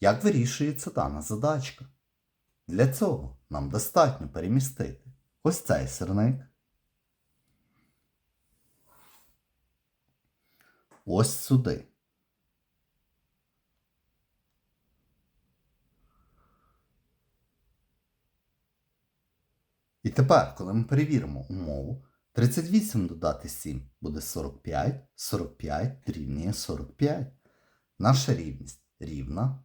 Як вирішується дана задачка? Для цього нам достатньо перемістити ось цей сирник. Ось сюди. І тепер, коли ми перевіримо умову, 38 додати 7 буде 45, 45 дорівнює 45. Наша рівність рівна,